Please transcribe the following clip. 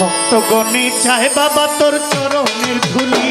ভক্তগণে চায় বাবা তোর চরণের ধুলি।